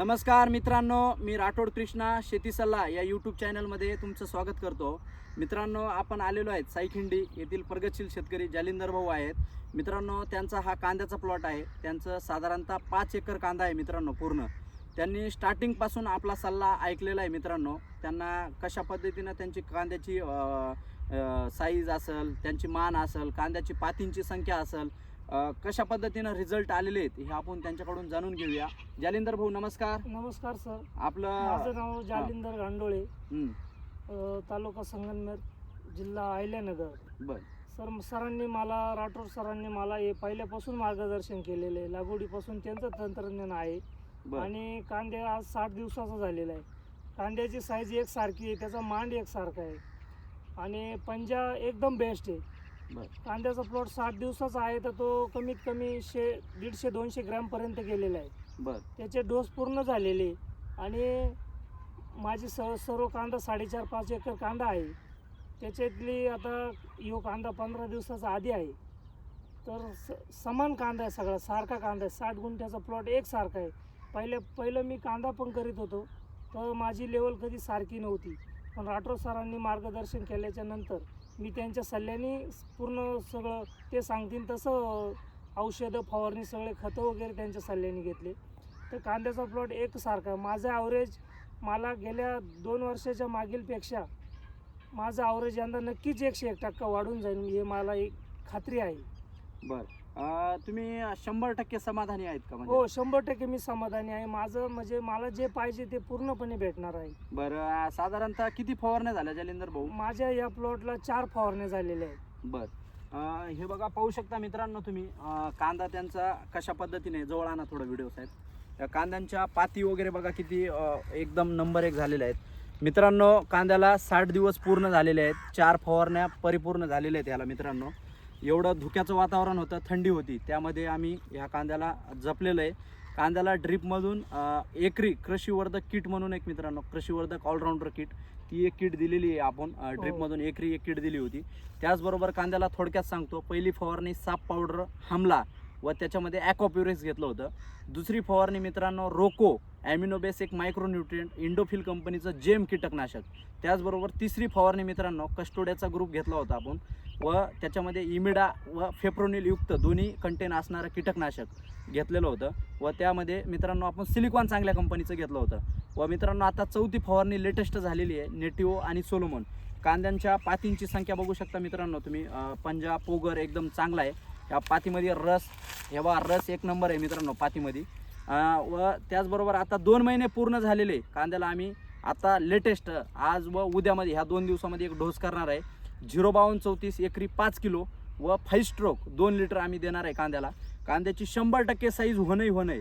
नमस्कार मित्रांनो मी राठोड कृष्णा शेती सल्ला या यूट्यूब चॅनलमध्ये तुमचं स्वागत करतो. मित्रांनो आपण आलेलो आहेत साईखिंडी येथील प्रगतशील शेतकरी जालिंदर भाऊ आहेत. मित्रांनो त्यांचा हा कांद्याचा प्लॉट आहे. त्यांचं साधारणतः पाच एकर कांदा आहे मित्रांनो पूर्ण. त्यांनी स्टार्टिंगपासून आपला सल्ला ऐकलेला आहे मित्रांनो. त्यांना कशा पद्धतीनं त्यांची कांद्याची साईज असेल त्यांची मान असेल कांद्याची पातींची संख्या असेल कशा पद्धतीनं रिझल्ट आलेले आहेत हे आपण त्यांच्याकडून जाणून घेऊया. जालिंदर भाऊ नमस्कार. नमस्कार सर. आपलं माझं नाव जालिंदर गांडोळे. हं, अ, तालुका संगमनेर जिल्हा अहिल्यानगर. बर. सर सरांनी मला राठोड सरांनी मला हे पहिल्यापासून मार्गदर्शन केलेलं आहे. लागवडीपासून त्यांचं तंत्रज्ञान आहे. बर. आणि कांदे आज साठ दिवसाचा झालेला आहे. कांद्याची साईज एक सारखी आहे त्याचा मांड एक सारखा आहे. आणि पंजा एकदम बेस्ट आहे. कांद्याचा प्लॉट साठ दिवसाचा आहे तर तो कमीत कमी शे दीडशे दोनशे ग्रॅमपर्यंत गेलेला आहे. बर. त्याचे डोस पूर्ण झालेले आणि माझी स सर्व कांदा साडेचार पाच एकर कांदा आहे. त्याच्यातली आता यो कांदा पंधरा दिवसाचा आधी आहे. तर स समान कांदा आहे सगळा सारखा कांदा आहे. साठ गुंठ्याचा प्लॉट एकसारखा आहे. पहिले पहिलं मी कांदा पण करीत होतो तर माझी लेवल कधी सारखी नव्हती. पण राठोड सरांनी मार्गदर्शन केल्याच्यानंतर मी त्यांच्या सल्ल्याने पूर्ण सगळं ते सांगतील तसं औषधं फवारणी सगळे खतं वगैरे त्यांच्या सल्ल्याने घेतले. तर कांद्याचा प्लॉट एकसारखा. माझा ॲव्हरेज मला गेल्या दोन वर्षाच्या मागीलपेक्षा माझं ॲव्हरेज यंदा नक्कीच एकशे एक टक्का वाढून जाईल. हे मला एक खात्री आहे. बरं. अ, तुम्ही शंभर टक्के समाधानी आहेत का म्हणजे? हो शंभर टक्के मी समाधानी आहे. माझं म्हणजे मला जे पाहिजे ते पूर्णपणे भेटणार आहे. बरं साधारणतः किती फवारण्या झाल्या जालिंदर भाऊ? माझ्या या प्लॉटला चार फवारण्या झालेल्या आहेत. बर. अ, हे बघा पाहू शकता मित्रांनो तुम्ही अ, कांदा त्यांचा कशा पद्धतीने जवळ आणा थोडं व्हिडिओ साहेब. या कांद्यांच्या पाती वगैरे बघा किती अ, एकदम नंबर एक झालेल्या आहेत. मित्रांनो कांद्याला साठ दिवस पूर्ण झालेले आहेत. चार फवारण्या परिपूर्ण झालेल्या आहेत याला मित्रांनो. एवढं धुक्याचं वातावरण होतं थंडी होती. त्यामध्ये आम्ही ह्या कांद्याला जपलेलं आहे. कांद्याला ड्रीपमधून एकरी कृषीवर्धक किट म्हणून एक मित्रांनो कृषीवर्धक ऑलराऊंडर किट ती एक किट दिलेली आहे आपण अ, ड्रीपमधून एकरी एक किट दिली होती. त्याचबरोबर कांद्याला थोडक्यात सांगतो पहिली फवारणी साप पावडर हमला व त्याच्यामध्ये ॲक्वाप्युरिक्स घेतलं होतं. दुसरी फवारणी मित्रांनो रोको ॲमिनोबेस एक मायक्रोन्युट्रिएंट इंडोफिल कंपनीचं जेम कीटकनाशक. त्याचबरोबर तिसरी फवारणी मित्रांनो कस्टोडियाचा ग्रुप घेतला होता आपण. व त्याच्यामध्ये इमिडा व फेप्रोनिलयुक्त दोन्ही कंटेन असणारं कीटकनाशक घेतलेलं होतं. व त्यामध्ये मित्रांनो आपण सिलिकॉन चांगल्या कंपनीचं घेतलं होतं. व मित्रांनो आता चौथी फवारणी लेटेस्ट झालेली आहे नेटिओ आणि सोलोमन. कांद्यांच्या पातींची संख्या बघू शकता मित्रांनो तुम्ही. पंजा पोगर एकदम चांगला आहे. या पातीमध्ये रस हे बघा रस एक नंबर आहे मित्रांनो पातीमध्ये. व त्याचबरोबर आता दोन महिने पूर्ण झालेले कांद्याला आम्ही आता लेटेस्ट आज व उद्यामध्ये ह्या दोन दिवसामध्ये एक डोस करणार आहे. झिरो बावन्न चौतीस एकरी पाच किलो व फाईव्ह स्ट्रोक दोन लिटर आम्ही देणार आहे कांद्याला. कांद्याची शंभर टक्के साईज होणंही होणं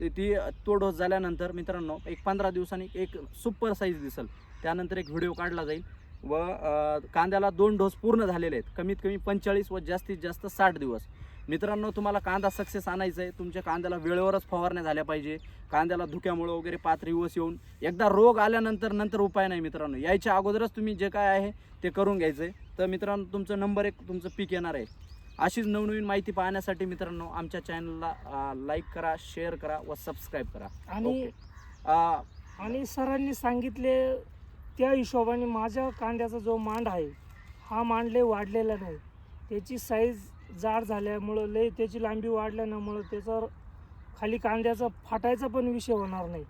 ते ती तो डोस झाल्यानंतर मित्रांनो एक पंधरा दिवसांनी एक सुपर साईज दिसेल. त्यानंतर एक व्हिडिओ काढला जाईल. व कांद्याला दोन डोस पूर्ण झालेले आहेत. कमीत कमी पंचेचाळीस व जास्तीत जास्त साठ दिवस. मित्रांनो तुम्हाला कांदा सक्सेस आणायचा आहे तुमच्या कांद्याला वेळेवरच फवारण्या झाल्या पाहिजे. कांद्याला धुक्यामुळं वगैरे पाच दिवस येऊन. एकदा रोग आल्यानंतर नंतर उपाय नाही मित्रांनो. यायच्या अगोदरच तुम्ही जे काय आहे ते करून घ्यायचं आहे तर मित्रांनो तुमचं नंबर एक तुमचं पीक येणार आहे. अशीच नवनवीन माहिती पाहण्यासाठी मित्रांनो आमच्या चॅनलला लाईक करा शेअर करा व सबस्क्राईब करा. आणि आणि सरांनी सांगितले त्या हिशोबाने माझ्या कांद्याचा जो मांड आहे हा मांड लय वाढलेला नाही. त्याची साईज जाड झाल्यामुळं लय त्याची लांबी वाढल्यामुळं त्याचा खाली कांद्याचा फाटायचा पण विषय होणार नाही.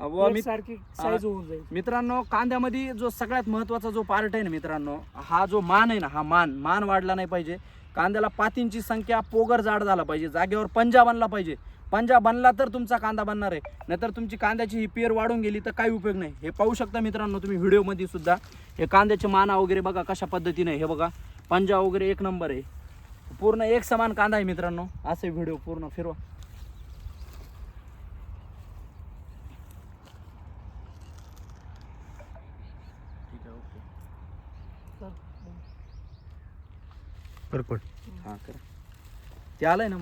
व सारखी साईज होऊन जाईल. मित्रांनो कांद्यामध्ये जो सगळ्यात महत्त्वाचा जो पार्ट आहे ना मित्रांनो हा जो मान आहे ना हा मान मान वाढला नाही पाहिजे. कांद्याला पातींची संख्या पोगर जाड झाला पाहिजे जागेवर पंजा बनला पाहिजे. पंजा बनला तर तुमचा कांदा बनणार आहे. नाहीतर तुमची कांद्याची ही पेर वाढून गेली तर काही उपयोग नाही. हे पाहू शकता मित्रांनो तुम्ही व्हिडिओमध्ये सुद्धा. हे कांद्याचे माना वगैरे बघा कशा पद्धतीने आहे. हे बघा पंजा वगैरे एक नंबर आहे. पूर्ण एक समान कांदा आहे मित्रांनो. असे व्हिडिओ पूर्ण फिरवा. तर, हा करा. ते आलंय ना